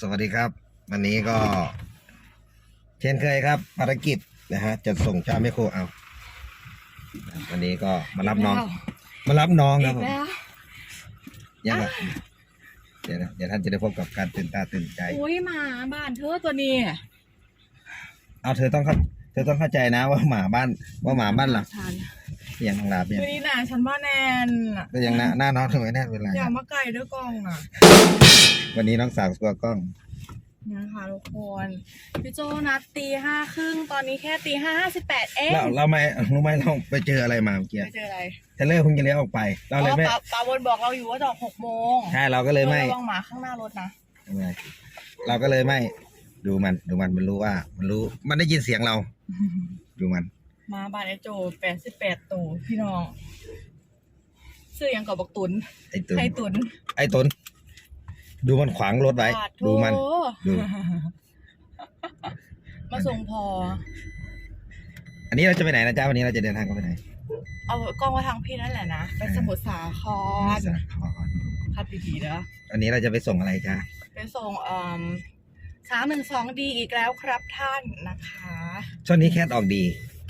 สวัสดีครับ วันนี้ก็ เช่นเคยครับภารกิจนะฮะจะส่งเจ้าแม่โคเอา วันนี้ก็มารับน้อง มารับน้องคอีรับกผมแล้วยังครับเดี๋ยวนะเดี๋ยวท่านจะได้พบกับการตื่นตาตื่นใจ อุ้ยหมาบ้านเธอตัวนี้ เอาเธอต้องเข้าเธอต้องเข้าใจนะว่าหมาบ้านว่าหมาบ้านหลังฉัน อย่างทางลาบเนี่ยตัวนี้น่ะฉันว่าแนนอะก็ยังหน้าหน้าน้องทำไมแน่นเป็นไรอย่ามาไก่ด้วยกล้องอะ วันนี้น้องสาวกลัวกล้องนะคะทุกคนพี่โจนัดตีห้าครึ่งตอนนี้แค่ตีห้าห้าสิบแปดเองเราเราไม่รู้ไหมเราไปเจออะไรมาเมื่อกี้ไม่เจออะไรเทเลอร์เพิ่งจะเลี้ยวออกไป เราเลยไม่อ๋อปาปาบนบอกเราอยู่ว่าจะออกหกโมงใช่เราก็เลยไม่ระวังหมาข้างหน้ารถนะทำไงเราก็เลยไม่ ดูมันดูมันมันรู้ว่า มันรู้ มันได้ยินเสียงเรา ดูมัน มาบ้านไอโจแปดสิบแปดตัวพี่น้องซื้อยังกับบักตุนไอ้ตุนไข่ตุนไอ้ตุนดูมันขวางรถไว้บาทโถดูมันดูมาส่งพอ อันนี้เราจะไปไหนนะจ๊ะวันนี้เราจะเดินทางกันไปไหน เอากล้องมาทางพี่นั่นแหละนะไปสมุทรสาครสาครคัดดีๆเด้ออันนี้เราจะไปส่งอะไรจ๊ะไปส่งเอ่อสามหนึ่งสองดีอีกแล้วครับท่านนะคะ ช่วงนี้แคทออกดี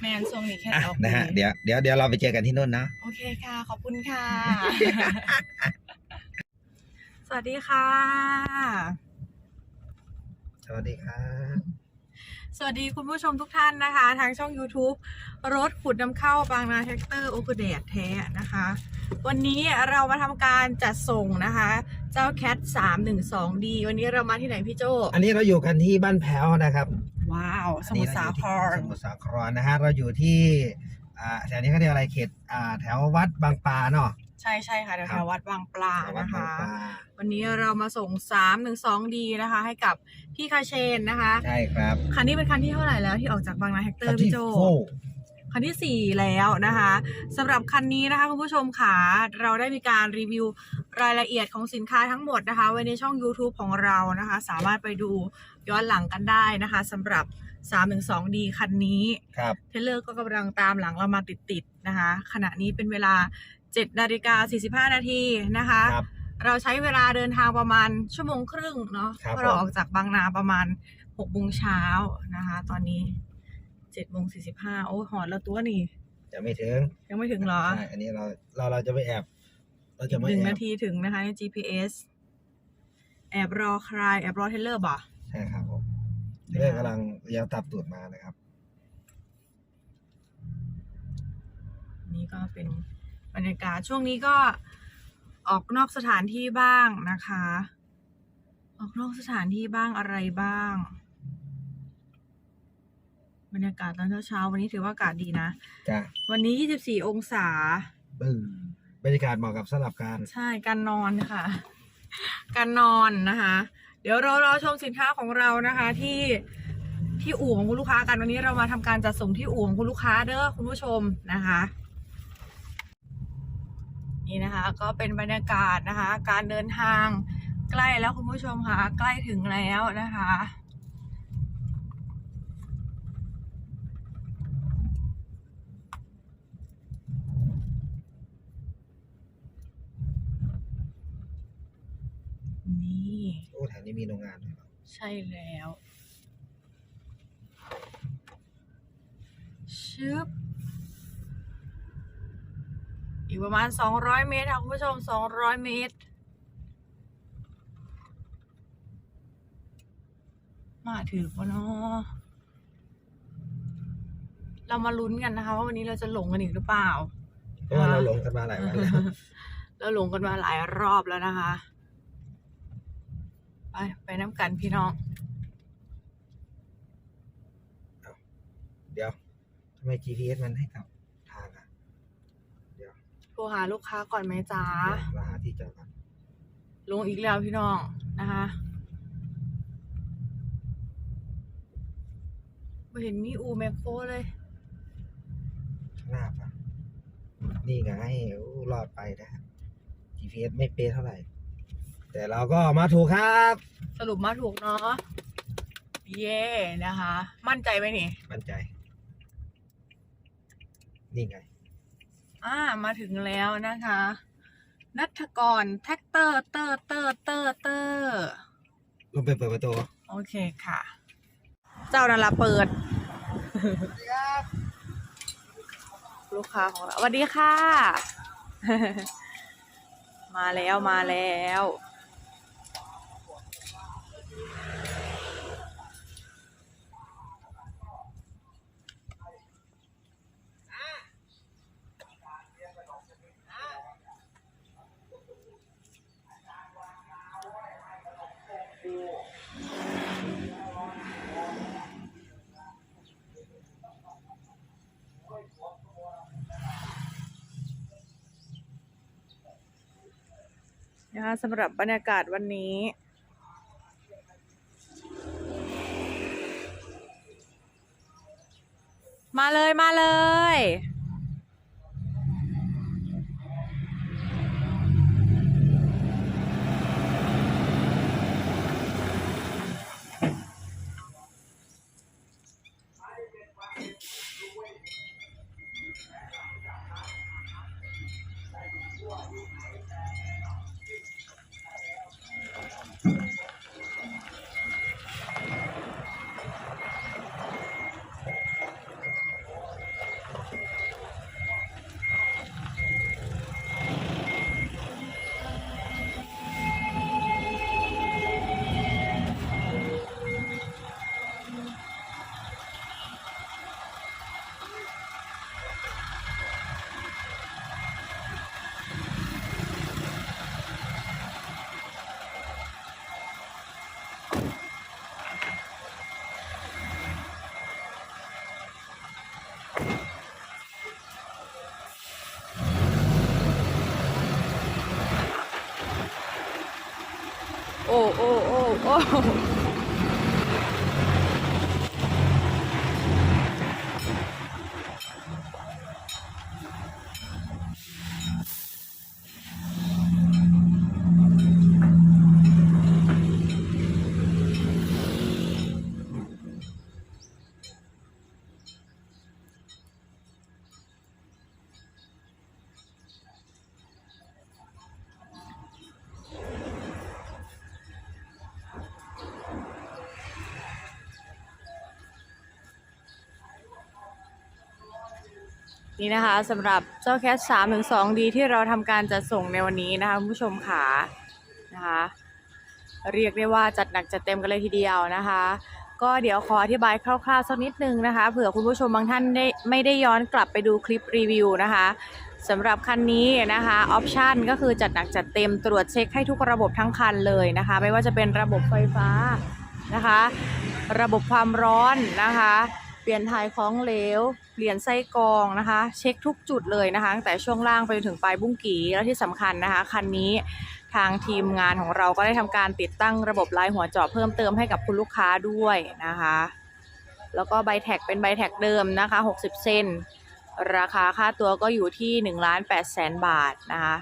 แมนทรงนี้แค่อะเอานะฮะเดี๋ยวเดี๋ยวเดี๋ยวเราไปเจอกันที่นู่นนะ โอเคค่ะ ขอบคุณค่ะ สวัสดีค่ะ สวัสดีครับ สวัสดีคุณผู้ชมทุกท่านนะคะ ทางช่อง YouTube รถขุดนำเข้าบางนาแท็กเตอร์โอเ d เดดแท้นะคะ วันนี้เรามาทำการจัดส่งนะคะ เจ้าแคท 312D วันนี้เรามาที่ไหนพี่โจ อันนี้เราอยู่กันที่บ้านแพ้วนะครับ ว้าว สมุทรสาคร สมุทรสาครนะฮะ เราอยู่ที่อ่าแถวนี้เขาเรียกอะไรเขตอ่าแถววัดบางปลาเนาะใช่ใช่ค่ะแถครับวๆวัดบางปลาแถววัดนะบางคะปลาวันนี้เรามาส่ง 312D นะคะ ให้กับพี่คาเชนนะคะ ใช่ครับคันนี้เป็นคันที่เท่าไหร่แล้วที่ออกจากบางนาแฮกเตอคันร์ที่พี่โจโฟคันที่ 4 แล้วนะคะสำหรับคันนี้นะคะคุณผู้ชมค่ะเราได้มีการรีวิวรายละเอียดของสินค้าทั้งหมดนะคะ ไว้ในช่อง YouTube ของเรานะคะ สามารถไปดู ย้อนหลังกันได้นะคะสำหรับ 312D คันนี้ครับเทเลอร์ก็กำลังตามหลังเรามาติดๆนะคะ ขณะนี้เป็นเวลา7นาฬิกา45 นาทีนะคะครับเราใช้เวลาเดินทางประมาณชั่วโมงครึ่งเนาะครับเพราะเราผมออกจากบางนาประมาณ6โมงเช้านะคะ ตอนนี้7โมง45 โอ้หอดแล้วตัวนี่จะไม่ถึง ยังไม่ถึงเหรอใช่อันนี้เราเราเราจะไม่แอบเราจะไม่หนึ่งแอนาบทีถึงนะคะใน GPS แอบรอใครแอบรอเทเลอร์บ่ใช่ครับผมเรื่องกำลังเลี้ยวตับตูดมานะครับ นี่ก็เป็นบรรยากาศช่วงนี้ก็ออกนอกสถานที่บ้างนะคะ ออกนอกสถานที่บ้างอะไรบ้าง บรรยากาศตอนเช้าๆวันนี้ถือว่าอากาศดีนะจ้ะวันนี้ 24 องศาบึ้งบรรยากาศเหมาะกับสำหรับการใช่การนอนค่ะ การนอนนะคะ เดี๋ยวเรารอชมสินค้าของเรานะคะที่ที่อู่ของคุณลูกค้ากันวันนี้เรามาทำการจัดส่งที่อู่ของคุณลูกค้าเด้อคุณผู้ชมนะคะ นี่นะคะ ก็เป็นบรรยากาศนะคะ การเดินทางใกล้แล้วคุณผู้ชมค่ะใกล้ถึงแล้วนะคะ นี่ โอ้แถวนี้ มีโรงงานด้วยเหรอใช่แล้ว ชึบ อีกประมาณ 200 เมตรค่ะคุณผู้ชม 200 เมตร มาถือปะเนาะเรามาลุ้นกันนะคะว่าวันนี้เราจะหลงกันอีกหรือเปล่า เพราะว่าเราหลงกันมาหลายวันแล้ว เราหลงกันมาหลายรอบแล้วนะคะ ไปไปน้ำกันพี่น้อง เดี๋ยวทำไม GPS มันให้กลับทางอะโทรหาลูกค้าก่อนไหมจ๊ะเดี๋ยวเราหาที่จอดกันลงอีกแล้วพี่น้องนะคะไม่เห็นมีอูแมคโครเลยข้างหน้าปะนี่ไงโอ้รอดไปนะฮะ GPS ไม่เป๊ะเท่าไหร่ แต่เราก็มาถูกครับ สรุปมาถูกเนาะเย่นะคะ มั่นใจไหมนี่ มั่นใจ นี่ไง อ่ามาถึงแล้วนะคะ นัทกรแท็กเตอร์เตอร์เตอร์เตอร์เตอร์ลงไปเปิดประตูโอเคค่ะ เจ้านั่นละเปิด ลูกค้าของเราสวัสดีค่ะ มาแล้วมาแล้ว นะคะสำหรับบรรยากาศวันนี้ มาเลยมาเลยโอ้โอ้ โนี่นะคะสำหรับเจ้าแคส3ถึง2ดีที่เราทำการจัดส่งในวันนี้นะคะคุณผู้ชมค่ะนะคะเรียกได้ว่าจัดหนักจัดเต็มกันเลยทีเดียวนะคะ ก็เดี๋ยวขออธิบายคร่าวๆสักนิดนึงนะคะเผื่อคุณผู้ชมบางท่านได้ไม่ได้ย้อนกลับไปดูคลิปรีวิวนะคะสำหรับคันนี้นะคะออปชันก็คือจัดหนักจัดเต็มตรวจเช็คให้ทุกระบบทั้งคันเลยนะคะ ไม่ว่าจะเป็นระบบไฟฟ้านะคะ ระบบความร้อนนะคะ เปลี่ยนถ่ายของเหลว เปลี่ยนไส้กรองนะคะ เช็คทุกจุดเลยนะคะตั้งแต่ช่วงล่างไปจนถึงปลายบุ้งกีและที่สำคัญนะคะคันนี้ทางทีมงานของเราก็ได้ทำการติดตั้งระบบลายหัวเจาะเพิ่มเติมให้กับคุณลูกค้าด้วยนะคะ แล้วก็ใบแท็กเป็นใบแท็กเดิมนะคะ 60 เซนราคาค่าตัวก็อยู่ที่1ล้าน8แสนบาทนะคะ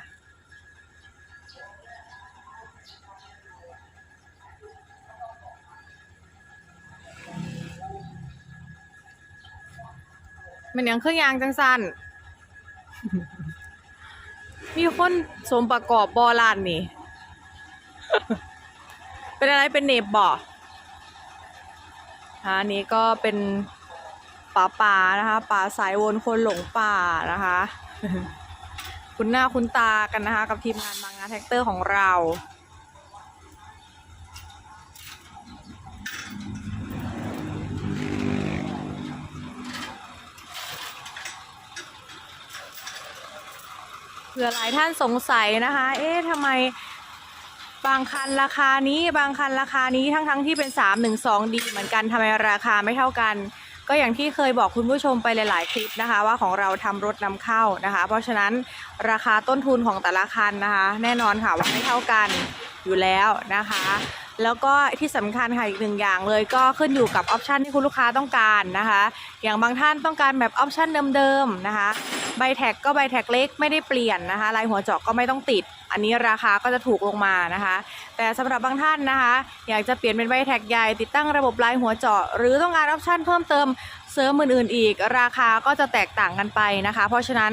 มันยังเครื่องยางจังสันมีคนสมประกอบบอลานนี่ เป็นอะไรเป็นเนบบ่อันนี้ก็เป็นป่าป่านะคะป่าสายวนคนหลงป่านะคะ คุณหน้าคุณตากันนะคะ กับทีมงานมางานแท็กเตอร์ของเรา ผื่อหลายท่านสงสัยนะคะ เอ๊ะทำไมบางคันราคานี้บางคันราคานี้ทั้งๆทที่เป็น 3 1 2 ดีเหมือนกันทำไมราคาไม่เท่ากัน ก็อย่างที่เคยบอกคุณผู้ชมไปหลายๆคลิปนะคะ ว่าของเราทำรถนำเข้านะคะ เพราะฉะนั้นราคาต้นทุนของแต่ละคันนะคะ แน่นอนค่ะว่าไม่เท่ากันอยู่แล้วนะคะ แล้วก็ที่สำคัญค่ะอีกหนึ่งอย่างเลยก็ขึ้นอยู่กับออปชันที่คุณลูกค้าต้องการนะคะ อย่างบางท่านต้องการแบบออปชันเดิมๆนะคะใบแท็กก็ใบแท็กเล็กไม่ได้เปลี่ยนนะคะลายหัวเจาะก็ไม่ต้องติด อันนี้ราคาก็จะถูกลงมานะคะ แต่สำหรับบางท่านนะคะ อยากจะเปลี่ยนเป็นใบแท็กใหญ่ติดตั้งระบบลายหัวเจาะ หรือต้องการออปชันเพิ่มเติมเสริมอื่นๆอีก ราคาก็จะแตกต่างกันไปนะคะ เพราะฉะนั้น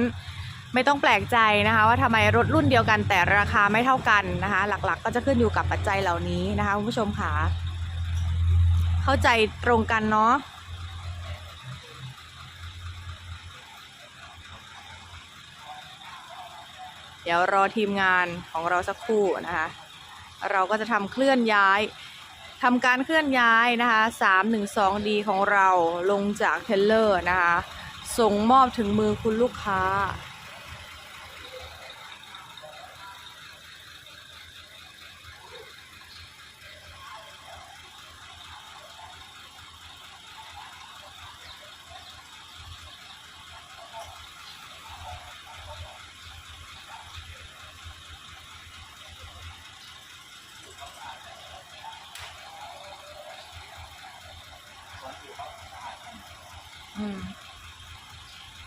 ไม่ต้องแปลกใจนะคะว่าทำไมรถรุ่นเดียวกันแต่ราคาไม่เท่ากันนะคะ หลักๆ ก็จะขึ้นอยู่กับปัจจัยเหล่านี้นะคะคุณผู้ชมค่ะเข้าใจตรงกันเนาะเดี๋ยวรอทีมงานของเราสักครู่นะคะ เราก็จะทำเคลื่อนย้ายทำการเคลื่อนย้ายนะคะ 312D ของเราลงจากเทเลอร์นะคะ ส่งมอบถึงมือคุณลูกค้า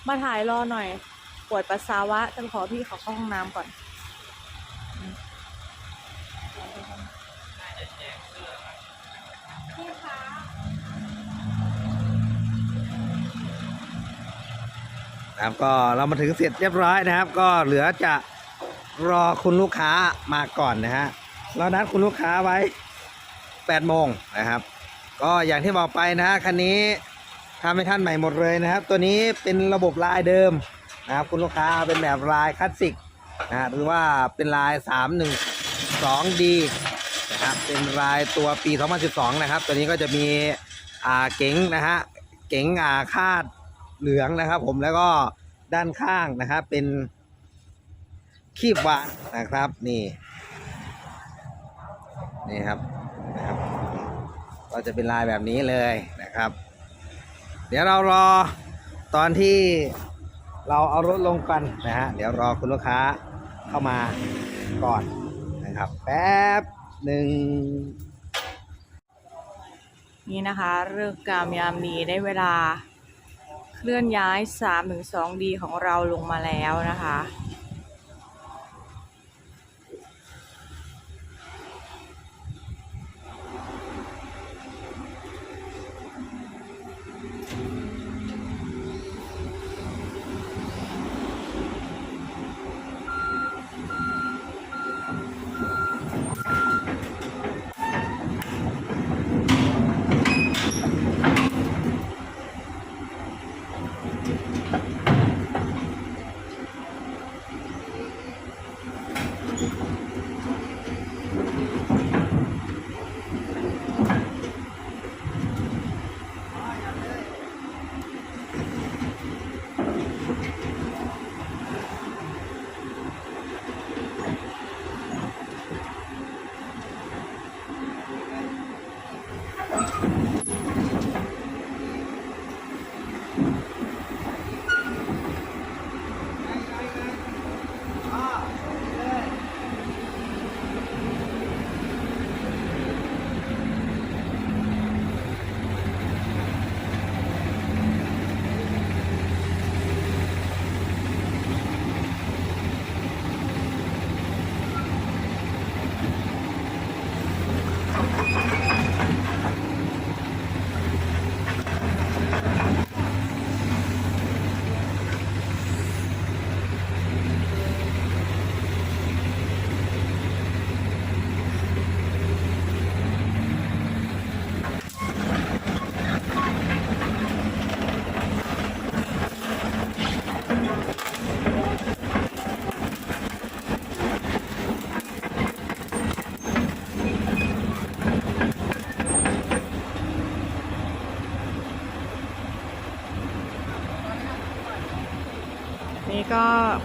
มาถ่ายรอหน่อย ปวดปัสสาวะจะขอพี่ขาเข้าห้องน้ำก่อนครับก็เรามาถึงเสร็จเรียบร้อยนะครับ ก็เหลือจะรอคุณลูกค้ามาก่อนนะฮะเรานัดคุณลูกค้าไว้8โมงนะครับ ก็อย่างที่บอกไปนะฮะคันนี้ ทำให้ท่านใหม่หมดเลยนะครับ ตัวนี้เป็นระบบลายเดิมนะครับคุณลูกค้าเป็นแบบลายคลาสสิกนะหรือว่าเป็นลาย 312D นะครับเป็นลายตัวปี 2012 นะครับ ตัวนี้ก็จะมีอ่าเก๋งนะฮะเก๋งอ่าคาดเหลืองนะครับ ผมแล้วก็ด้านข้างนะครับเป็นคีบวางนะครับนี่นี่ครับนะครับ ก็จะเป็นลายแบบนี้เลยนะครับ เดี๋ยวเรารอตอนที่เราเอารถลงกันนะฮะ เดี๋ยวรอคุณลูกค้าเข้ามาก่อนนะครับ แป๊บหนึ่งนี่นะคะเรื่องกามยามดีได้เวลา เคลื่อนย้าย 3-2D ของเราลงมาแล้วนะคะ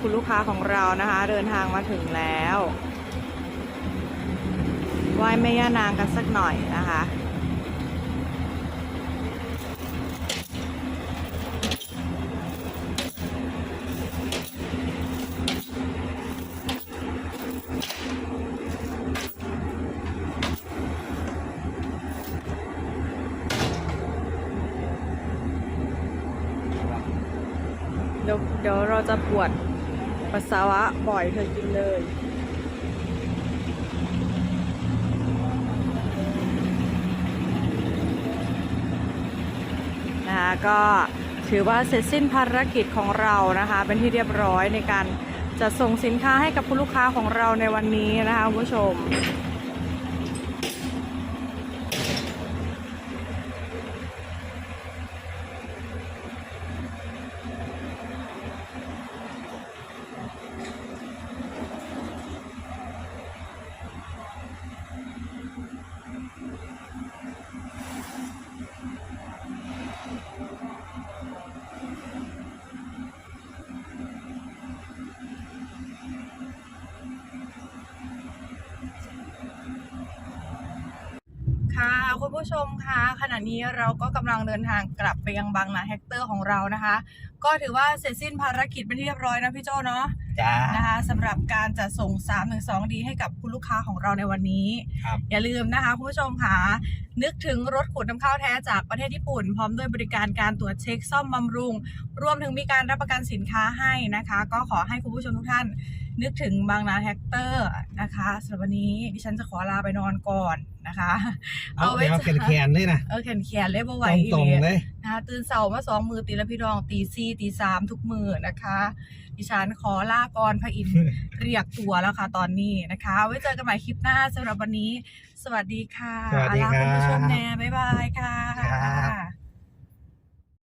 คุณลูกค้าของเรานะคะ เดินทางมาถึงแล้วไหว้แม่ย่านางกันสักหน่อยนะคะเดี๋ยวเดี๋ยวเราจะปวด ปัสสาวะบ่อยเธอกินเลยนะคะก็ถือว่าเสร็จสิ้นภารกิจของเรานะคะ เป็นที่เรียบร้อยในการจะส่งสินค้าให้กับคุณลูกค้าของเราในวันนี้นะคะคุณผู้ชม ค่ะคุณผู้ชมคะขณะนี้เราก็กำลังเดินทางกลับไปยังบางนาแฮกเตอร์ของเรานะคะ ก็ถือว่าเสร็จสิ้นภารกิจเป็นที่เรียบร้อยนะพี่โจเนาะจ้านะคะสำหรับการจะส่ง3 1 2ดีให้กับคุณลูกค้าของเราในวันนี้ครับอย่าลืมนะคะคุณผู้ชมค่ะนึกถึงรถขูดน้ำข้าวแท้จากประเทศญี่ปุ่น พร้อมด้วยบริการการตรวจเช็คซ่อมบำรุง รวมถึงมีการรับประกันสินค้าให้นะคะ ก็ขอให้คุณผู้ชมทุกท่าน นึกถึงบางนาแฮกเตอร์นะคะสำหรับวันนี้ดิฉันจะขอลาไปนอนก่อนนะคะ เอาเดี๋ยวแขนแขนด้วยนะเออแขนแขนเลยบ่ไหวตรงตรงๆเลยนะคะตื่นเสาร์มาสองมือตีละพี่รองตีสี่ตีสามทุกมือนะคะ ดิฉันขอลาก่อนพระอินทร์เรียกตัวแล้วค่ะตอนนี้นะคะ ไว้เจอกันใหม่คลิปหน้าสำหรับวันนี้ สวัสดีค่ะสวัสดีครับลาคุณผู้ชมแน่บ๊ายบายค่ะครับ